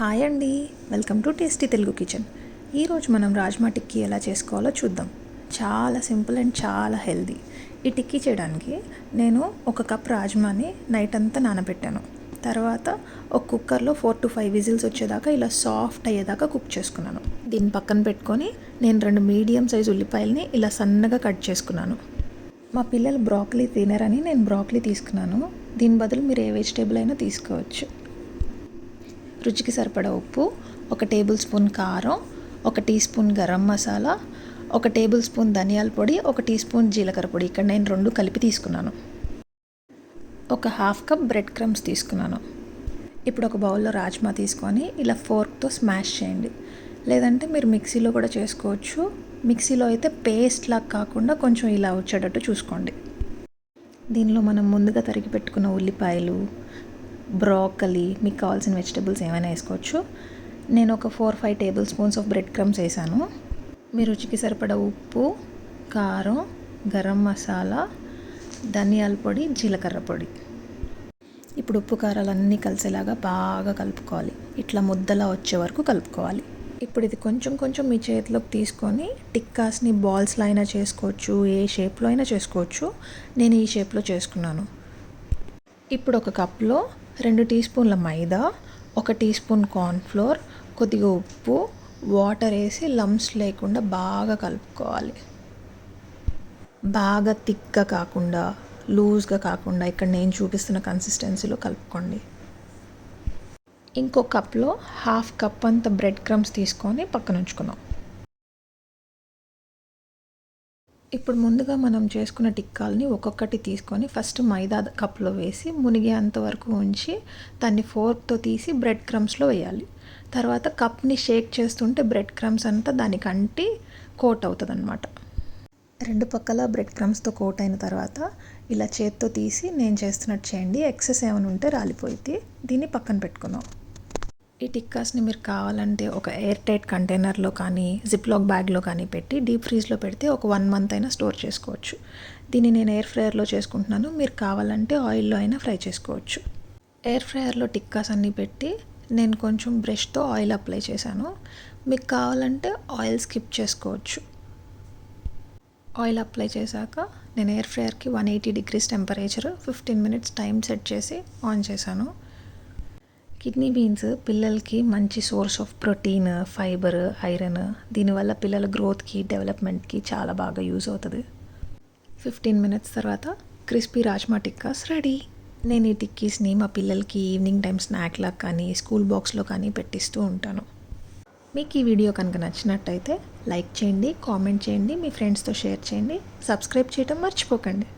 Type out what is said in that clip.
Hi అండి. Welcome to tasty Telugu kitchen. ఈరోజు మనం రాజ్మా టిక్కీ ఎలా చేసుకోవాలో చూద్దాం. చాలా సింపుల్ అండ్ చాలా హెల్దీ. ఈ టిక్కీ చేయడానికి నేను ఒక కప్ రాజ్మాని నైట్ అంతా నానబెట్టాను. తర్వాత ఒక కుక్కర్లో ఫోర్ టు ఫైవ్ విజిల్స్ వచ్చేదాకా ఇలా సాఫ్ట్ అయ్యేదాకా కుక్ చేసుకున్నాను. దీన్ని పక్కన పెట్టుకొని నేను రెండు మీడియం సైజ్ ఉల్లిపాయలని ఇలా సన్నగా కట్ చేసుకున్నాను. మా పిల్లలు బ్రాకలీ తినరని నేను బ్రాకలీ తీసుకున్నాను. దీని బదులు మీరు ఏ వెజిటేబుల్ అయినా తీసుకోవచ్చు. రుచికి సరిపడా ఉప్పు ఒక టేబుల్ స్పూన్ కారం ఒక టీ స్పూన్ గరం మసాలా ఒక టేబుల్ స్పూన్ ధనియాల పొడి ఒక టీ స్పూన్ జీలకర్ర పొడి. ఇక్కడ నేను రెండు కలిపి తీసుకున్నాను. ఒక హాఫ్ కప్ బ్రెడ్ క్రమ్స్ తీసుకున్నాను. ఇప్పుడు ఒక బౌల్లో రాజ్మా తీసుకొని ఇలా ఫోర్క్తో స్మాష్ చేయండి. లేదంటే మీరు మిక్సీలో కూడా చేసుకోవచ్చు. మిక్సీలో అయితే పేస్ట్ లాగా కాకుండా కొంచెం ఇలా వచ్చేటట్టు చూసుకోండి. దీనిలో మనం ముందుగా తరిగి పెట్టుకున్న ఉల్లిపాయలు బ్రాకలీ మీకు కావాల్సిన వెజిటబుల్స్ ఏమైనా వేసుకోవచ్చు. నేను ఒక four five tablespoons of bread crumbs వేసాను. మీ రుచికి సరిపడ ఉప్పు కారం గరం మసాలా ధనియాల పొడి జీలకర్ర పొడి. ఇప్పుడు ఉప్పు కారాలన్నీ కలిసేలాగా బాగా కలుపుకోవాలి. ఇట్లా ముద్దలా వచ్చే వరకు కలుపుకోవాలి. ఇప్పుడు ఇది కొంచెం కొంచెం మీ చేతిలోకి తీసుకొని టిక్కాస్ని బాల్స్లో అయినా చేసుకోవచ్చు ఏ షేప్లో అయినా చేసుకోవచ్చు. నేను ఈ షేప్లో చేసుకున్నాను. ఇప్పుడు ఒక కప్లో రెండు టీ స్పూన్ల మైదా ఒక టీ స్పూన్ కార్న్ఫ్లోర్ కొద్దిగా ఉప్పు వాటర్ వేసి లమ్స్ లేకుండా బాగా కలుపుకోవాలి. బాగా థిక్గా కాకుండా లూజ్గా కాకుండా ఇక్కడ నేను చూపిస్తున్న కన్సిస్టెన్సీలో కలుపుకోండి. ఇంకో కప్లో హాఫ్ కప్ అంత బ్రెడ్ క్రమ్స్ తీసుకొని పక్కన ఉంచుకుందాం. ఇప్పుడు ముందుగా మనం చేసుకున్న టిక్కాలని ఒక్కొక్కటి తీసుకొని ఫస్ట్ మైదా కప్లో వేసి మునిగేంత వరకు ఉంచి దాన్ని ఫోర్క్తో తీసి బ్రెడ్ క్రమ్స్లో వేయాలి. తర్వాత కప్ని షేక్ చేస్తుంటే బ్రెడ్ క్రమ్స్ అంతా దానికి అంటి కోట్ అవుతుంది అనమాట రెండు పక్కల బ్రెడ్ క్రమ్స్తో కోట్ అయిన తర్వాత ఇలా చేత్తో తీసి నేను చేస్తున్నట్టు చేయండి ఎక్సెస్ ఏమైనా ఉంటే రాలిపోయింది దీన్ని పక్కన పెట్టుకుందాం. ఈ టిక్కాస్ని మీరు కావాలంటే ఒక ఎయిర్ టైట్ కంటైనర్లో కానీ జిప్లాక్ బ్యాగ్లో కానీ పెట్టి డీప్ ఫ్రీజ్లో పెడితే ఒక వన్ మంత్ అయినా స్టోర్ చేసుకోవచ్చు. దీన్ని నేను ఎయిర్ ఫ్రైయర్లో చేసుకుంటున్నాను. మీరు కావాలంటే ఆయిల్లో అయినా ఫ్రై చేసుకోవచ్చు. ఎయిర్ ఫ్రైయర్లో టిక్కాస్ అన్నీ పెట్టి నేను కొంచెం బ్రష్తో ఆయిల్ అప్లై చేశాను. మీకు కావాలంటే ఆయిల్ స్కిప్ చేసుకోవచ్చు. ఆయిల్ అప్లై చేశాక నేను air ఫ్రైయర్కి one eighty degrees temperature fifteen minutes time set చేసి ఆన్ చేశాను. కిడ్నీ బీన్స్ పిల్లలకి మంచి source of protein fibre iron. దీనివల్ల పిల్లల గ్రోత్కి డెవలప్మెంట్కి చాలా బాగా యూజ్ అవుతుంది. ఫిఫ్టీన్ మినిట్స్ తర్వాత క్రిస్పీ రాజ్మా టిక్కాస్ రెడీ. నేను ఈ టిక్కీస్ని మా పిల్లలకి ఈవినింగ్ టైం స్నాక్లా కానీ స్కూల్ బాక్స్లో కానీ పెట్టిస్తూ ఉంటాను. మీకు ఈ వీడియో కనుక నచ్చినట్టయితే లైక్ చేయండి కామెంట్ చేయండి మీ ఫ్రెండ్స్తో షేర్ చేయండి సబ్స్క్రైబ్ చేయడం మర్చిపోకండి.